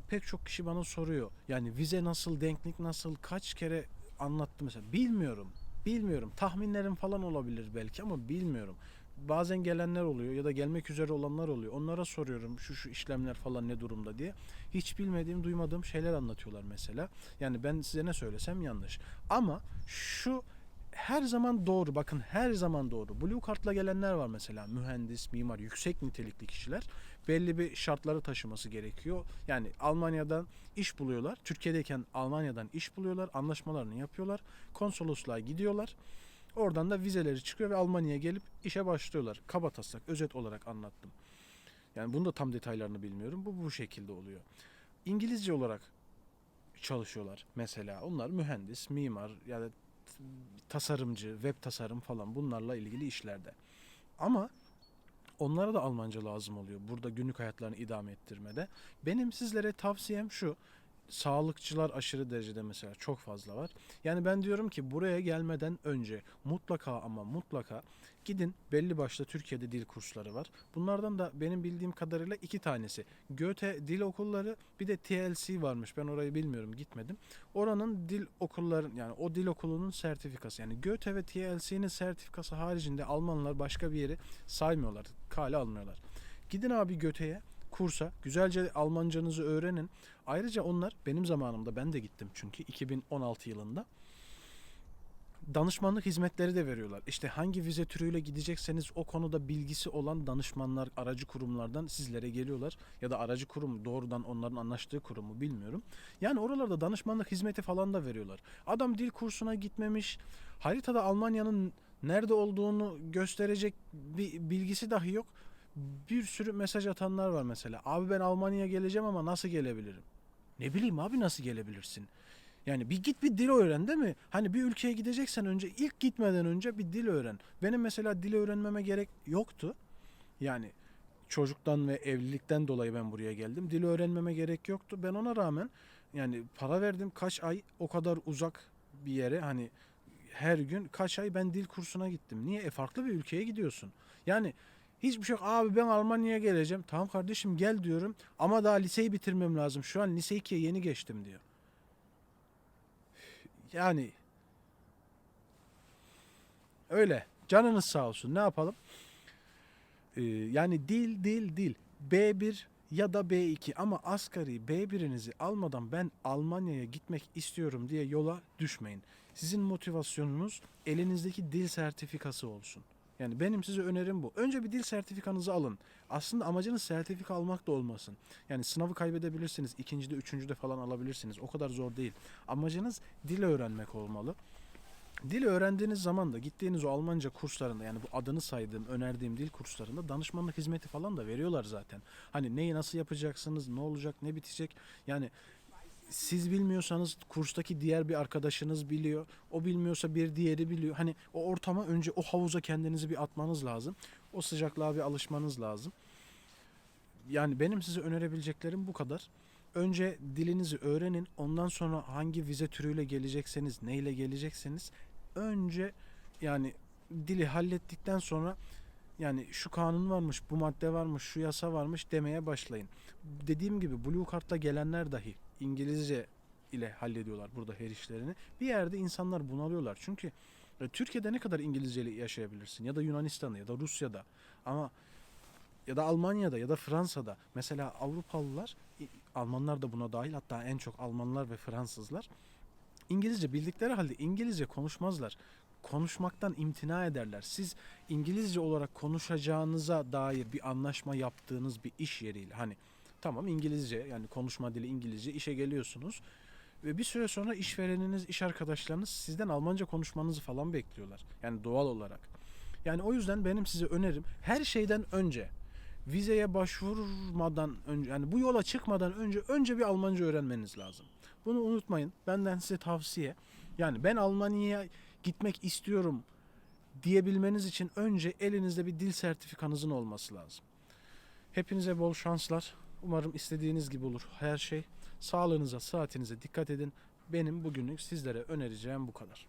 Pek çok kişi bana soruyor. Yani vize nasıl, denklik nasıl, kaç kere anlattım mesela. Bilmiyorum. Bilmiyorum. Tahminlerim falan olabilir belki ama bilmiyorum. Bazen gelenler oluyor ya da gelmek üzere olanlar oluyor. Onlara soruyorum şu şu işlemler falan ne durumda diye. Hiç bilmediğim, duymadığım şeyler anlatıyorlar mesela. Yani ben size ne söylesem yanlış. Ama şu her zaman doğru. Bakın her zaman doğru. Blue Card'la gelenler var mesela. Mühendis, mimar, yüksek nitelikli kişiler. Belli bir şartları taşıması gerekiyor. Yani Almanya'dan iş buluyorlar. Türkiye'deyken Almanya'dan iş buluyorlar. Anlaşmalarını yapıyorlar. Konsolosluğa gidiyorlar. Oradan da vizeleri çıkıyor ve Almanya'ya gelip işe başlıyorlar. Kaba taslak, özet olarak anlattım. Yani bunu da tam detaylarını bilmiyorum. Bu bu şekilde oluyor. İngilizce olarak çalışıyorlar mesela. Onlar mühendis, mimar ya da tasarımcı, web tasarım falan bunlarla ilgili işlerde. Ama onlara da Almanca lazım oluyor. Burada günlük hayatlarını idame ettirmede. Benim sizlere tavsiyem şu. Sağlıkçılar aşırı derecede mesela çok fazla var. Yani ben diyorum ki buraya gelmeden önce mutlaka ama mutlaka gidin belli başlı Türkiye'de dil kursları var. Bunlardan da benim bildiğim kadarıyla iki tanesi. Goethe Dil Okulları bir de TLC varmış. Ben orayı bilmiyorum gitmedim. Oranın dil okulları yani o dil okulunun sertifikası. Yani Goethe ve TLC'nin sertifikası haricinde Almanlar başka bir yeri saymıyorlar. Kale almıyorlar. Gidin abi Goethe'ye kursa güzelce Almancanızı öğrenin. Ayrıca onlar benim zamanımda ben de gittim çünkü 2016 yılında danışmanlık hizmetleri de veriyorlar. İşte hangi vize türüyle gidecekseniz o konuda bilgisi olan danışmanlar aracı kurumlardan sizlere geliyorlar ya da aracı kurum doğrudan onların anlaştığı kurumu bilmiyorum. Yani oralarda danışmanlık hizmeti falan da veriyorlar. Adam dil kursuna gitmemiş. Haritada Almanya'nın nerede olduğunu gösterecek bir bilgisi dahi yok. Bir sürü mesaj atanlar var mesela. Abi ben Almanya'ya geleceğim ama nasıl gelebilirim? Ne bileyim abi nasıl gelebilirsin? Yani bir git bir dil öğren değil mi? Hani bir ülkeye gideceksen önce ilk gitmeden önce bir dil öğren. Benim mesela dil öğrenmeme gerek yoktu. Yani çocuktan ve evlilikten dolayı ben buraya geldim. Dil öğrenmeme gerek yoktu. Ben ona rağmen yani para verdim kaç ay o kadar uzak bir yere hani her gün kaç ay ben dil kursuna gittim. Niye? E farklı bir ülkeye gidiyorsun. Yani hiçbir şey yok. Abi ben Almanya'ya geleceğim. Tamam kardeşim gel diyorum. Ama daha liseyi bitirmem lazım. Şu an lise 2'ye yeni geçtim diyor. Yani öyle. Canınız sağ olsun. Ne yapalım? Ee, yani dil dil dil. B1 ya da B2 ama asgari B1'inizi almadan ben Almanya'ya gitmek istiyorum diye yola düşmeyin. Sizin motivasyonunuz elinizdeki dil sertifikası olsun. Yani benim size önerim bu. Önce bir dil sertifikanızı alın. Aslında amacınız sertifika almak da olmasın. Yani sınavı kaybedebilirsiniz. ikincide, üçüncüde falan alabilirsiniz. O kadar zor değil. Amacınız dil öğrenmek olmalı. Dil öğrendiğiniz zaman da gittiğiniz o Almanca kurslarında yani bu adını saydığım, önerdiğim dil kurslarında danışmanlık hizmeti falan da veriyorlar zaten. Hani neyi nasıl yapacaksınız, ne olacak, ne bitecek. Yani siz bilmiyorsanız kurstaki diğer bir arkadaşınız biliyor. O bilmiyorsa bir diğeri biliyor. Hani o ortama önce o havuza kendinizi bir atmanız lazım. O sıcaklığa bir alışmanız lazım. Yani benim size önerebileceklerim bu kadar. Önce dilinizi öğrenin. Ondan sonra hangi vize türüyle gelecekseniz, neyle gelecekseniz önce yani dili hallettikten sonra yani şu kanun varmış, bu madde varmış, şu yasa varmış demeye başlayın. Dediğim gibi Blue Card'la gelenler dahi İngilizce ile hallediyorlar burada her işlerini. Bir yerde insanlar bunalıyorlar. Çünkü e, Türkiye'de ne kadar İngilizce ile yaşayabilirsin ya da Yunanistan'da ya da Rusya'da ama ya da Almanya'da ya da Fransa'da mesela Avrupalılar Almanlar da buna dahil hatta en çok Almanlar ve Fransızlar İngilizce bildikleri halde İngilizce konuşmazlar. Konuşmaktan imtina ederler. Siz İngilizce olarak konuşacağınıza dair bir anlaşma yaptığınız bir iş yeriyle hani tamam İngilizce yani konuşma dili İngilizce işe geliyorsunuz ve bir süre sonra işvereniniz, iş arkadaşlarınız sizden Almanca konuşmanızı falan bekliyorlar. Yani doğal olarak. Yani o yüzden benim size önerim her şeyden önce vizeye başvurmadan önce yani bu yola çıkmadan önce önce bir Almanca öğrenmeniz lazım. Bunu unutmayın. Benden size tavsiye. Yani ben Almanya'ya gitmek istiyorum diyebilmeniz için önce elinizde bir dil sertifikanızın olması lazım. Hepinize bol şanslar. Umarım istediğiniz gibi olur her şey. Sağlığınıza, saatinize dikkat edin. Benim bugünlük sizlere önereceğim bu kadar.